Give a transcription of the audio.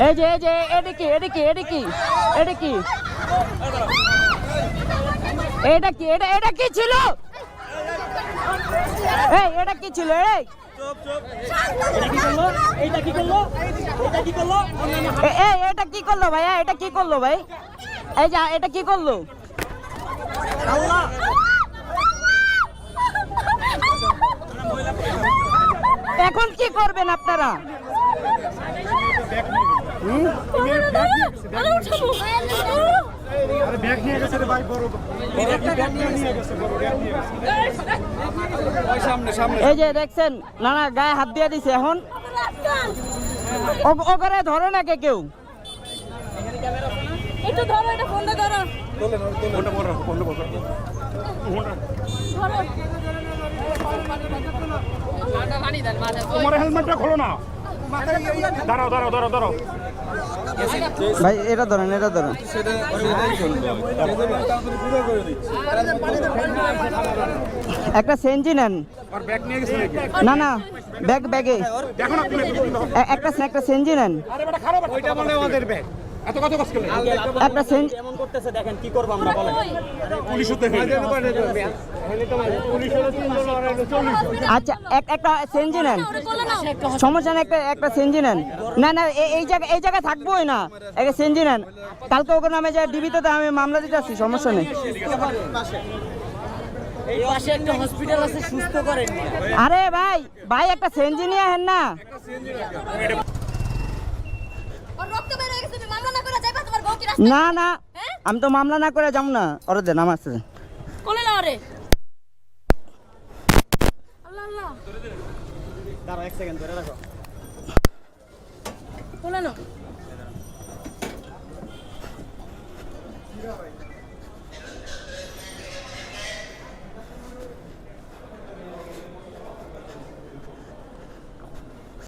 এই যে এই যে এটা কি এটা কি এটা কি এটা কি এটা কি এটা এটা কি ছিল? এই এটা কি ছিল এই? এইটা কি করল? এটা কি করল? এ- এই এটা কি করল ভাইয়া এটা কি করল ভাই? এই যে এটা কি করল? এখন কি করবেন আপনারা? এই যে দেখছেন না না গায়ে হাত দিয়ে দিছে এখন। ও- ও করে ধরে না কে কেউ? একটু ধরো এটা ফোনটা ধরো। তোমার হেলমেটটা খোলো না। দাঁড়াও দাঁড়াও দাঁড়াও দাঁড়াও। ভাই এটা ধরেন এটা ধরেন। একটা সেঞ্জি নেন। না না ব্যাগ ব্যাগে। একটা একটা সেঞ্জি নেন। একটা সেঞ্জি করতেছে দেখেন কি করব আমরা বলেন। পুলিশ হতে আচ্ছা এক একটা সেঞ্জি নেন। সমস্যা নেই একটা একটা সেঞ্জি নেন। না না এই জায়গা এই জায়গায় থাকবোই না। একটা সেঞ্জি নেন। কালকে ওকে নামে যা ডিবিতে তো আমি মামলা দিতে আসছি সমস্যা নেই। এই পাশে একটা হসপিটাল আছে সুস্থ করেন আরে ভাই ভাই একটা সেঞ্জি নিয়ে হেন না। না করে যাইবা তোমার বউ কি রাস্তা না না? আমি তো মামলা না করে যাব না। অরে দে নামাজ আছে কোলে না ওরে আল্লাহ আল্লাহ। ধরে ধরে দাঁড়া এক সেকেন্ড ধরে রাখো। কোলে না